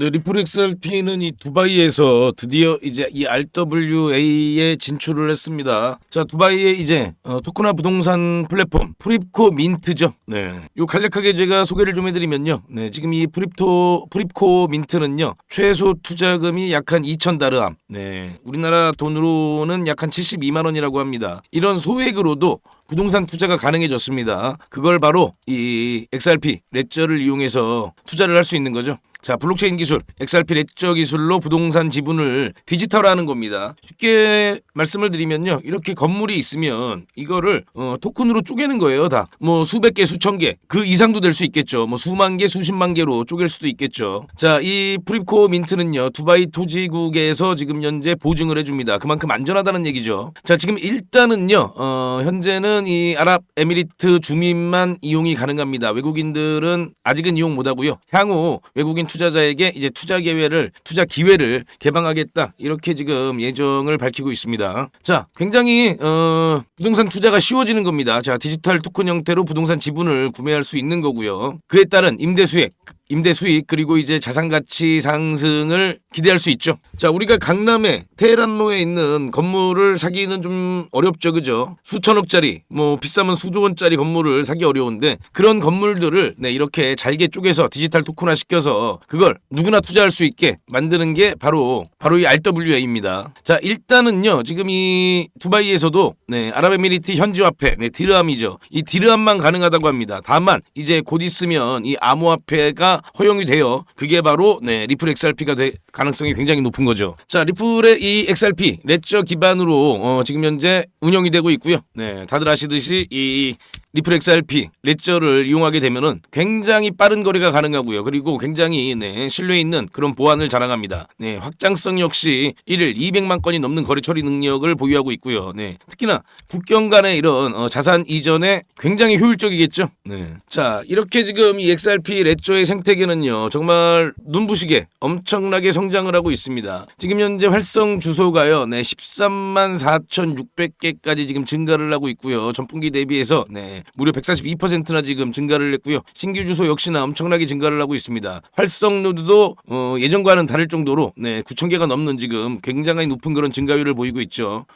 네, 리플 XRP는 이 두바이에서 드디어 이제 이 RWA에 진출을 했습니다. 자, 두바이에 이제 어, 토크나 부동산 플랫폼 프립코 민트죠. 네, 요 간략하게 제가 소개를 좀 해드리면요. 네, 지금 이 프립토 프립코 민트는요 최소 투자금이 약 한 2천 다르함. 네, 우리나라 돈으로는 약 한 72만 원이라고 합니다. 이런 소액으로도 부동산 투자가 가능해졌습니다. 그걸 바로 이 XRP 레저를 이용해서 투자를 할 수 있는 거죠. 자, 블록체인 기술, XRP 레저 기술로 부동산 지분을 디지털화하는 겁니다. 쉽게 말씀을 드리면요, 이렇게 건물이 있으면 이거를 어, 토큰으로 쪼개는 거예요, 다. 뭐 수백 개, 수천 개, 그 이상도 될 수 있겠죠. 뭐 수만 개, 수십만 개로 쪼갤 수도 있겠죠. 자, 이 프립코 민트는요, 두바이 토지국에서 지금 현재 보증을 해 줍니다. 그만큼 안전하다는 얘기죠. 자, 지금 일단은요, 어, 현재는 이 아랍에미리트 주민만 이용이 가능합니다. 외국인들은 아직은 이용 못 하고요. 향후 외국인 투자자에게 이제 투자 기회를 투자 기회를 개방하겠다 이렇게 지금 예정을 밝히고 있습니다. 자, 굉장히 어, 부동산 투자가 쉬워지는 겁니다. 자, 디지털 토큰 형태로 부동산 지분을 구매할 수 있는 거고요. 그에 따른 임대 수익 임대 수익 그리고 이제 자산 가치 상승을 기대할 수 있죠. 자, 우리가 강남에 테헤란로에 있는 건물을 사기는 좀 어렵죠, 그죠? 수천억짜리, 뭐 비싸면 수조 원짜리 건물을 사기 어려운데 그런 건물들을 네, 이렇게 잘게 쪼개서 디지털 토큰화 시켜서 그걸 누구나 투자할 수 있게 만드는 게 바로 바로 이 RWA입니다. 자, 일단은요, 지금 이 두바이에서도 네, 아랍에미리트 현지화폐, 네, 디르함이죠. 이 디르함만 가능하다고 합니다. 다만 이제 곧 있으면 이 암호화폐가 허용이 돼요. 그게 바로 네, 리플 XRP가 될 가능성이 굉장히 높은 거죠. 자, 리플의 이 XRP 레저 기반으로 어, 지금 현재 운영이 되고 있고요. 네, 다들 아시듯이 이 리플 XRP 레저를 이용하게 되면은 굉장히 빠른 거래가 가능하고요. 그리고 굉장히 네, 신뢰 있는 그런 보안을 자랑합니다. 네, 확장성 역시 1일 200만 건이 넘는 거래 처리 능력을 보유하고 있고요. 네, 특히나 국경 간의 이런 어, 자산 이전에 굉장히 효율적이겠죠. 네, 자 이렇게 지금 이 XRP 레저의 생태 계는요 정말 눈부시게 엄청나게 성장을 하고 있습니다. 지금 현재 활성 주소가요, 네, 13만 4,600개까지 지금 증가를 하고 있고요. 전분기 대비해서 네. 무려 142%나 지금 증가를 했고요. 신규 주소 역시나 엄청나게 증가를 하고 있습니다. 활성 노드도 어, 예전과는 다를 정도로 네, 9천 개가 넘는 지금 굉장히 높은 그런 증가율을 보이고 있죠.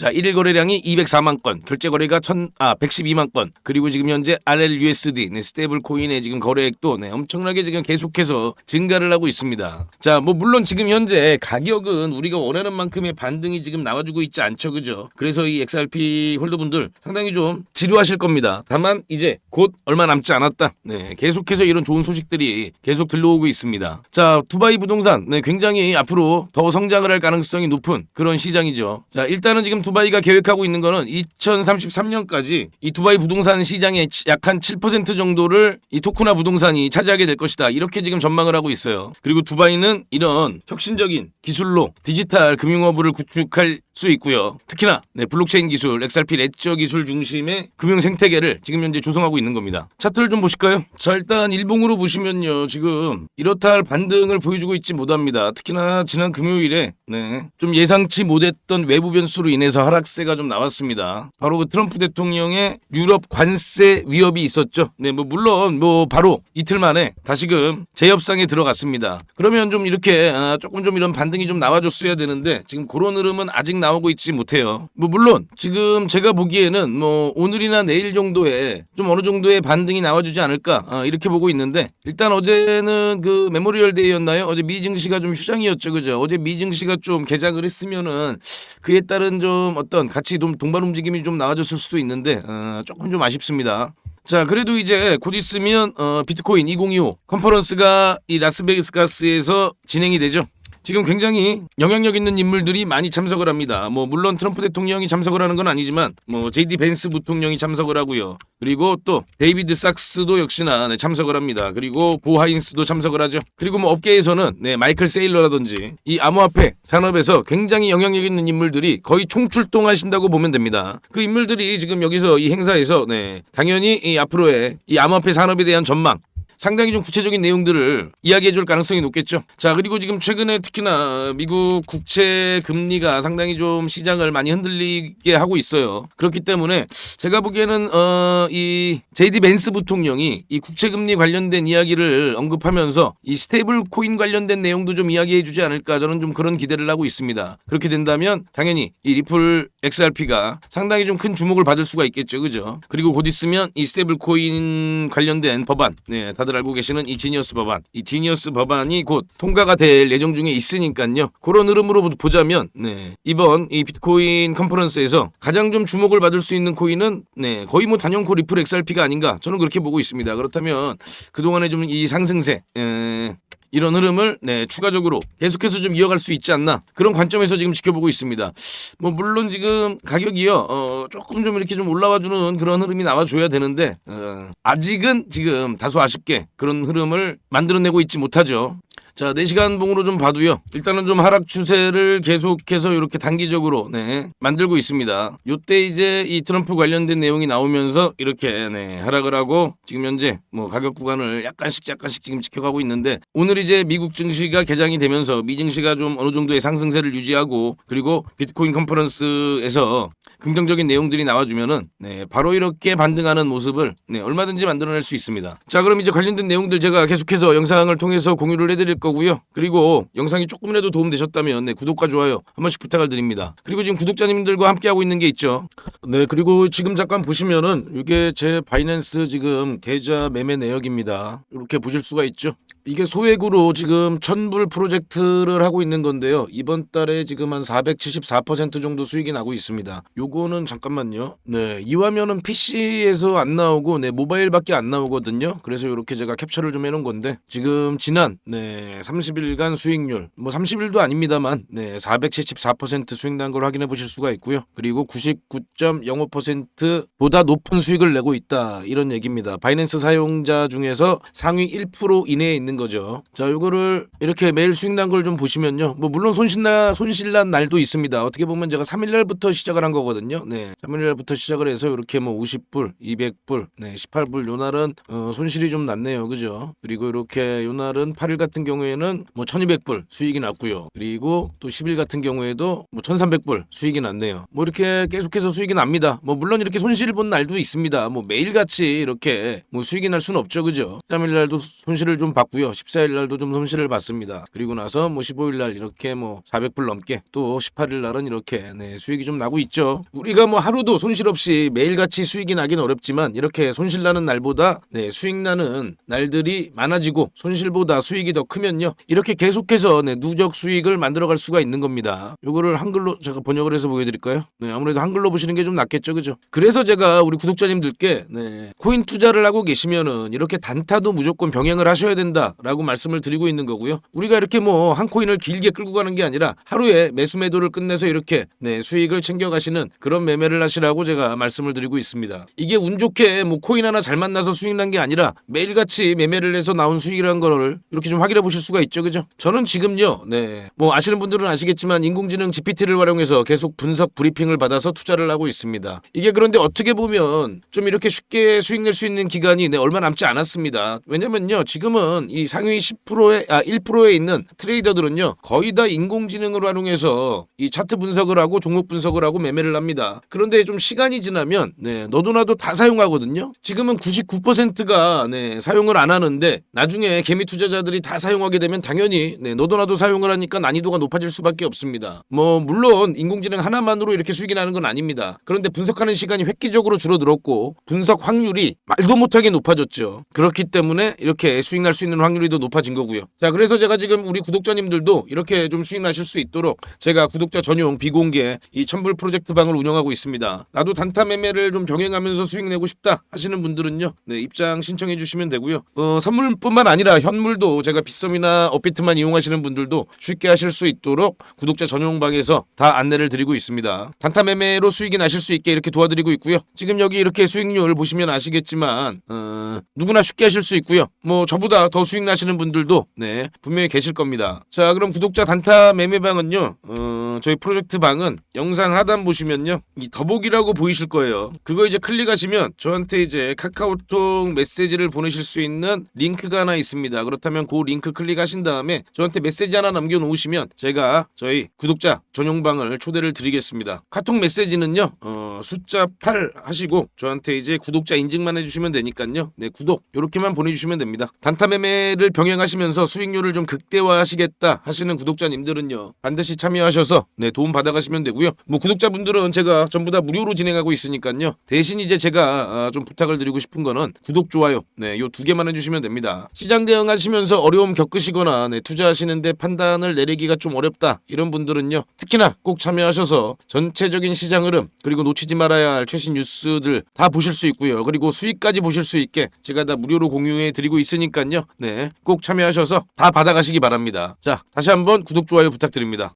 자, 1일 거래량이 204만 건, 결제 거래가 1000, 아, 112만 건, 그리고 지금 현재 RLUSD, 네, 스테이블 코인의 지금 거래액도 네, 엄청나게 지금 계속해서 증가를 하고 있습니다. 자, 뭐 물론 지금 현재 가격은 우리가 원하는 만큼의 반등이 지금 나와주고 있지 않죠, 그죠? 그래서 이 XRP 홀더분들 상당히 좀 지루하실 겁니다. 다만 이제 곧 얼마 남지 않았다. 네, 계속해서 이런 좋은 소식들이 계속 들려오고 있습니다. 자, 두바이 부동산, 네, 굉장히 앞으로 더 성장을 할 가능성이 높은 그런 시장이죠. 자, 일단은 지금 두 바이가 계획하고 있는 거는 2033년까지 이 두바이 부동산 시장의 약 한 7% 정도를 이 토크나 부동산이 차지하게 될 것이다. 이렇게 지금 전망을 하고 있어요. 그리고 두바이는 이런 혁신적인 기술로 디지털 금융업을 구축할 수 있고요. 특히나 네, 블록체인 기술, XRP 레저 기술 중심의 금융 생태계를 지금 현재 조성하고 있는 겁니다. 차트를 좀 보실까요? 자, 일단 일봉으로 보시면요. 지금 이렇다 할 반등을 보여주고 있지 못합니다. 특히나 지난 금요일에 네, 좀 예상치 못했던 외부 변수로 인해서 하락세가 좀 나왔습니다. 바로 그 트럼프 대통령의 유럽 관세 위협이 있었죠. 네, 뭐 물론 뭐 바로 이틀 만에 다시금 재협상에 들어갔습니다. 그러면 좀 이렇게 아, 조금 좀 이런 반등이 좀 나와줬어야 되는데 지금 그런 흐름은 아직 나오고 있지 못해요. 뭐 물론 지금 제가 보기에는 뭐 오늘이나 내일 정도에 좀 어느 정도의 반등이 나와주지 않을까 아, 이렇게 보고 있는데 일단 어제는 그 메모리얼 데이였나요? 어제 미 증시가 좀 휴장이었죠, 그죠? 어제 미 증시가 좀 개장을 했으면은 그에 따른 좀 어떤 같이 좀 동반 움직임이 좀 나와줬을 수도 있는데 어, 조금 좀 아쉽습니다. 자, 그래도 이제 곧 있으면 어, 비트코인 2025 컨퍼런스가 이 라스베가스에서 진행이 되죠. 지금 굉장히 영향력 있는 인물들이 많이 참석을 합니다. 뭐 물론 트럼프 대통령이 참석을 하는 건 아니지만 뭐 제이디 벤스 부통령이 참석을 하고요. 그리고 또 데이비드 sak스도 역시나 네, 참석을 합니다. 그리고 보 하인스도 참석을 하죠. 그리고 뭐 업계에서는 네, 마이클 세일러라든지 이 암호화폐 산업에서 굉장히 영향력 있는 인물들이 거의 총출동하신다고 보면 됩니다. 그 인물들이 지금 여기서 이 행사에서 네, 당연히 이 앞으로의 이 암호화폐 산업에 대한 전망 상당히 좀 구체적인 내용들을 이야기해 줄 가능성이 높겠죠. 자, 그리고 지금 최근에 특히나 미국 국채 금리가 상당히 좀 시장을 많이 흔들리게 하고 있어요. 그렇기 때문에 제가 보기에는 어, 이 제이디 벤스 부통령이 이 국채 금리 관련된 이야기를 언급하면서 이 스테이블 코인 관련된 내용도 좀 이야기해 주지 않을까 저는 좀 그런 기대를 하고 있습니다. 그렇게 된다면 당연히 이 리플 XRP가 상당히 좀 큰 주목을 받을 수가 있겠죠. 그죠? 그리고 곧 있으면 이 스테이블 코인 관련된 법안, 네, 다들 알고 계시는 이 지니어스 법안, 이 지니어스 법안이 곧 통과가 될 예정 중에 있으니까요. 그런 흐름으로 보자면, 네, 이번 이 비트코인 컨퍼런스에서 가장 좀 주목을 받을 수 있는 코인은, 네, 거의 뭐 단연코 리플 XRP가 아닌가 저는 그렇게 보고 있습니다. 그렇다면 그동안에 좀 이 상승세, 에, 이런 흐름을 네, 추가적으로 계속해서 좀 이어갈 수 있지 않나 그런 관점에서 지금 지켜보고 있습니다. 뭐 물론 지금 가격이요 어, 조금 좀 이렇게 좀 올라와주는 그런 흐름이 나와줘야 되는데 어, 아직은 지금 다소 아쉽게 그런 흐름을 만들어내고 있지 못하죠. 자, 4시간 봉으로 좀 봐도요. 일단은 좀 하락 추세를 계속해서 이렇게 단기적으로 네, 만들고 있습니다. 요때 이제 이 트럼프 관련된 내용이 나오면서 이렇게 네, 하락을 하고 지금 현재 뭐 가격 구간을 약간씩 약간씩 지금 지켜가고 있는데 오늘 이제 미국 증시가 개장이 되면서 미 증시가 좀 어느 정도의 상승세를 유지하고 그리고 비트코인 컨퍼런스에서 긍정적인 내용들이 나와주면은 네, 바로 이렇게 반등하는 모습을 네, 얼마든지 만들어낼 수 있습니다. 자, 그럼 이제 관련된 내용들 제가 계속해서 영상을 통해서 공유를 해드릴 거고 요. 그리고 영상이 조금이라도 도움되셨다면 네, 구독과 좋아요 한 번씩 부탁을 드립니다. 그리고 지금 구독자님들과 함께하고 있는 게 있죠. 네, 그리고 지금 잠깐 보시면은 이게 제 바이낸스 지금 계좌 매매 내역입니다. 이렇게 보실 수가 있죠. 이게 소액으로 지금 천불 프로젝트를 하고 있는 건데요. 이번 달에 지금 한 474% 정도 수익이 나고 있습니다. 요거는 잠깐만요. 네, 이 화면은 PC에서 안 나오고 네, 모바일밖에 안 나오거든요. 그래서 이렇게 제가 캡처를 좀 해놓은 건데 지금 지난 네, 30일간 수익률 뭐 30일도 아닙니다만 네, 474% 수익 난 걸 확인해 보실 수가 있고요. 그리고 99.05%보다 높은 수익을 내고 있다 이런 얘기입니다. 바이낸스 사용자 중에서 상위 1% 이내에 있는 거죠. 자, 요거를 이렇게 매일 수익 난 걸 좀 보시면요. 뭐 물론 손실나 손실난 날도 있습니다. 어떻게 보면 제가 3일 날부터 시작을 한 거거든요. 네. 3일 날부터 시작을 해서 이렇게 뭐 50불, 200불, 네, 18불 요 날은 어, 손실이 좀 났네요. 그죠? 그리고 이렇게 요 날은 8일 같은 경우에는 뭐 1200불 수익이 났고요. 그리고 또 10일 같은 경우에도 뭐 1300불 수익이 났네요. 뭐 이렇게 계속해서 수익이 납니다. 뭐 물론 이렇게 손실을 본 날도 있습니다. 뭐 매일같이 이렇게 뭐 수익이 날 수는 없죠. 그죠? 13일 날도 손실을 좀 봤고요. 14일 날도 좀 손실을 봤습니다. 그리고 나서 뭐 15일 날 이렇게 뭐 400불 넘게 또 18일 날은 이렇게 네, 수익이 좀 나고 있죠. 우리가 뭐 하루도 손실 없이 매일같이 수익이 나긴 어렵지만 이렇게 손실 나는 날보다 네, 수익 나는 날들이 많아지고 손실보다 수익이 더 크면요. 이렇게 계속해서 네, 누적 수익을 만들어 갈 수가 있는 겁니다. 요거를 한글로 제가 번역을 해서 보여 드릴까요? 네, 아무래도 한글로 보시는 게 좀 낫겠죠, 그죠? 그래서 제가 우리 구독자님들께 네, 코인 투자를 하고 계시면은 이렇게 단타도 무조건 병행을 하셔야 된다 라고 말씀을 드리고 있는 거고요. 우리가 이렇게 뭐 한 코인을 길게 끌고 가는 게 아니라 하루에 매수 매도를 끝내서 이렇게 네, 수익을 챙겨 가시는 그런 매매를 하시라고 제가 말씀을 드리고 있습니다. 이게 운 좋게 뭐 코인 하나 잘 만나서 수익 난 게 아니라 매일같이 매매를 해서 나온 수익이라는 거를 이렇게 좀 확인해 보실 수가 있죠, 그죠? 저는 지금요, 네, 뭐 아시는 분들은 아시겠지만 인공지능 GPT를 활용해서 계속 분석 브리핑을 받아서 투자를 하고 있습니다. 이게 그런데 어떻게 보면 좀 이렇게 쉽게 수익 낼 수 있는 기간이 네, 얼마 남지 않았습니다. 왜냐면요, 지금은 이 상위 10%에 아 1%에 있는 트레이더들은요, 거의 다 인공지능을 활용해서 이 차트 분석을 하고 종목 분석을 하고 매매를 합니다. 그런데 좀 시간이 지나면 네, 너도 나도 다 사용하거든요. 지금은 99%가 네, 사용을 안 하는데 나중에 개미 투자자들이 다 사용하게 되면 당연히 네, 너도 나도 사용을 하니까 난이도가 높아질 수밖에 없습니다. 뭐 물론 인공지능 하나만으로 이렇게 수익이 나는 건 아닙니다. 그런데 분석하는 시간이 획기적으로 줄어들었고 분석 확률이 말도 못하게 높아졌죠. 그렇기 때문에 이렇게 수익 날 수 있는 확률 이 더 높아진 거고요. 자, 그래서 제가 지금 우리 구독자님들도 이렇게 좀 수익 나실 수 있도록 제가 구독자 전용 비공개 이 천불 프로젝트 방을 운영하고 있습니다. 나도 단타 매매를 좀 병행하면서 수익 내고 싶다 하시는 분들은요. 네, 입장 신청해 주시면 되고요. 어, 선물뿐만 아니라 현물도 제가 빗썸이나 업비트만 이용하시는 분들도 쉽게 하실 수 있도록 구독자 전용 방에서 다 안내를 드리고 있습니다. 단타 매매로 수익이 나실 수 있게 이렇게 도와드리고 있고요. 지금 여기 이렇게 수익률 보시면 아시겠지만 어, 누구나 쉽게 하실 수 있고요. 뭐 저보다 더 수익 수익 나시는 분들도 네 분명히 계실 겁니다. 자 그럼 구독자 단타 매매방은요. 어, 저희 프로젝트 방은 영상 하단 보시면요 이 더보기라고 보이실 거예요. 그거 이제 클릭하시면 저한테 이제 카카오톡 메시지를 보내실 수 있는 링크가 하나 있습니다. 그렇다면 그 링크 클릭하신 다음에 저한테 메시지 하나 남겨놓으시면 제가 저희 구독자 전용방을 초대를 드리겠습니다. 카톡 메시지는요 어, 숫자 8 하시고 저한테 이제 구독자 인증만 해주시면 되니까요. 네 구독 이렇게만 보내주시면 됩니다. 단타 매매 를 병행하시면서 수익률을 좀 극대화하시겠다 하시는 구독자님들은요 반드시 참여하셔서 네 도움 받아가시면 되고요. 뭐 구독자분들은 제가 전부 다 무료로 진행하고 있으니까요. 대신 이제 제가 아, 좀 부탁을 드리고 싶은 거는 구독 좋아요 네요 두 개만 해주시면 됩니다. 시장 대응하시면서 어려움 겪으시거나 네, 투자하시는데 판단을 내리기가 좀 어렵다 이런 분들은요 특히나 꼭 참여하셔서 전체적인 시장 흐름 그리고 놓치지 말아야 할 최신 뉴스들 다 보실 수 있고요. 그리고 수익까지 보실 수 있게 제가 다 무료로 공유해 드리고 있으니까요. 네, 꼭 참여하셔서 다 받아가시기 바랍니다. 자, 다시 한번 구독 좋아요 부탁드립니다.